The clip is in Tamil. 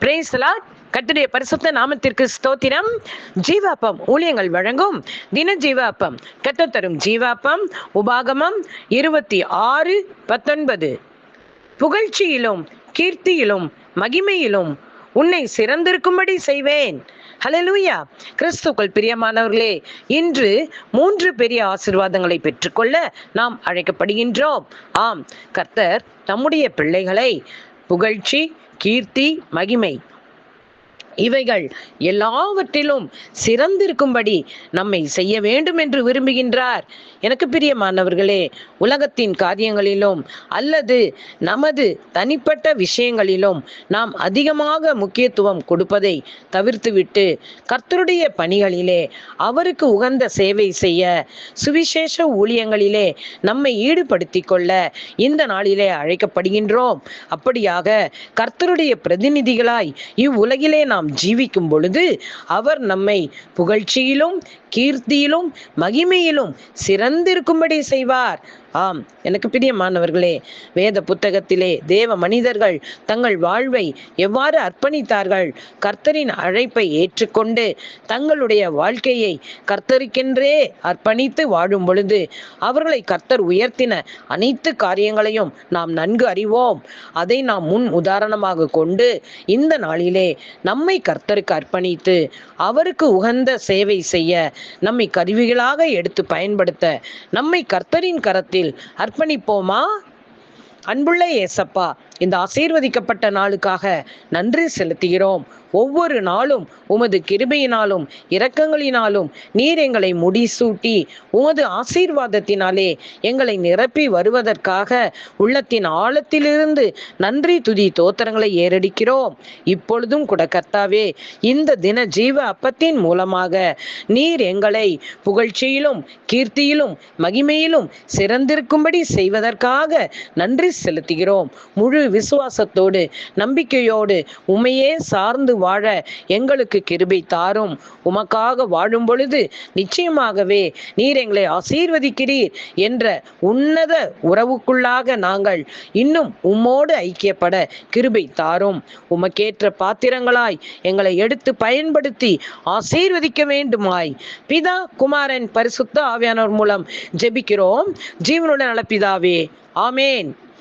பிரேசலா கத்துடைய பரிசுத்த நாமத்திற்கு ஸ்தோத்திரம். ஜீவாப்பம் ஊழியங்கள் வழங்கும் தின ஜீவாப்பம். கத்த தரும் ஜீவாப்பம் உபாகமம் இருபத்தி ஆறு பத்தொன்பது. புகழ்ச்சியிலும் கீர்த்தியிலும் மகிமையிலும் உன்னை சிறந்திருக்கும்படி செய்வேன். ஹலலூயா கிறிஸ்துக்கள் பிரியமானவர்களே இன்று மூன்று பெரிய ஆசிர்வாதங்களை பெற்றுக்கொள்ள நாம் அழைக்கப்படுகின்றோம். ஆம் கர்த்தர் தம்முடைய பிள்ளைகளை புகழ்ச்சி கீர்த்தி மகிமை. இவைகள் எல்லாவற்றிலும் சிறந்திருக்கும்படி நம்மை செய்ய வேண்டும் என்று விரும்புகின்றார். எனக்கு பிரியமானவர்களே உலகத்தின் காரியங்களிலும் அல்லது நமது தனிப்பட்ட விஷயங்களிலும் நாம் அதிகமாக முக்கியத்துவம் கொடுப்பதை தவிர்த்துவிட்டு கர்த்தருடைய பணிகளிலே அவருக்கு உகந்த சேவை செய்ய சுவிசேஷ ஊழியங்களிலே நம்மை ஈடுபடுத்தி கொள்ள இந்த நாளிலே அழைக்கப்படுகின்றோம். அப்படியாக கர்த்தருடைய பிரதிநிதிகளாய் இவ்வுலகிலே நாம் நாம் ஜீவிக்கும் பொழுது அவர் நம்மை புகழ்ச்சியிலும் கீர்த்தியிலும் மகிமையிலும் சிறந்திருக்கும்படி செய்வார். ஆம் எனக்கு பிரியமானவர்களே வேத புத்தகத்திலே தேவ மனிதர்கள் தங்கள் வாழ்வை எவ்வாறு அர்ப்பணித்தார்கள்? கர்த்தரின் அழைப்பை ஏற்றுக்கொண்டு தங்களுடைய வாழ்க்கையை கர்த்தருக்கென்றே அர்ப்பணித்து வாழும் பொழுது அவர்களை கர்த்தர் உயர்த்தின அனைத்து காரியங்களையும் நாம் நன்கு அறிவோம். அதை நாம் முன் உதாரணமாக கொண்டு இந்த நாளிலே நம்மை கர்த்தருக்கு அர்ப்பணித்து அவருக்கு உகந்த சேவை செய்ய நம்மை கருவிகளாக எடுத்து பயன்படுத்த நம்மை கர்த்தரின் கரத்தில் அர்ப்பணிப்போமா? அன்புள்ள ஏசப்பா இந்த ஆசீர்வதிக்கப்பட்ட நாளுக்காக நன்றி செலுத்துகிறோம். ஒவ்வொரு நாளும் உமது கிருபையினாலும் இரக்கங்களினாலும் நீர் எங்களை முடிசூட்டி உமது ஆசீர்வாதத்தினாலே எங்களை நிரப்பி வருவதற்காக உள்ளத்தின் ஆழத்திலிருந்து நன்றி துதி தோத்திரங்களை ஏறடிக்கிறோம். இப்பொழுதும் கூட கர்த்தாவே இந்த தின ஜீவ அப்பத்தின் மூலமாக நீர் எங்களை புகழ்ச்சியிலும் கீர்த்தியிலும் மகிமையிலும் சிறந்திருக்கும்படி செய்வதற்காக நன்றி செலுத்துகிறோம். முழு விசுவாசத்தோடு நம்பிக்கையோடு உமையே சார்ந்து வாழ எங்களுக்கு கிருபை தாரும். உமக்காக வாழும் பொழுது நிச்சயமாகவே நீர் எங்களை ஆசீர்வதிக்கிறீர் என்ற உன்னத உறவுக்குள்ளாக நாங்கள் இன்னும் உம்மோடு ஐக்கியப்பட கிருபை தாரும். உமக்கேற்ற பாத்திரங்களாய் எங்களை எடுத்து பயன்படுத்தி ஆசீர்வதிக்க வேண்டுமாய். பிதா குமாரன் பரிசுத்த ஆவியானவர் மூலம் ஜெபிக்கிறோம். ஜீவனுடன் நலப்பிதாவே. ஆமேன்.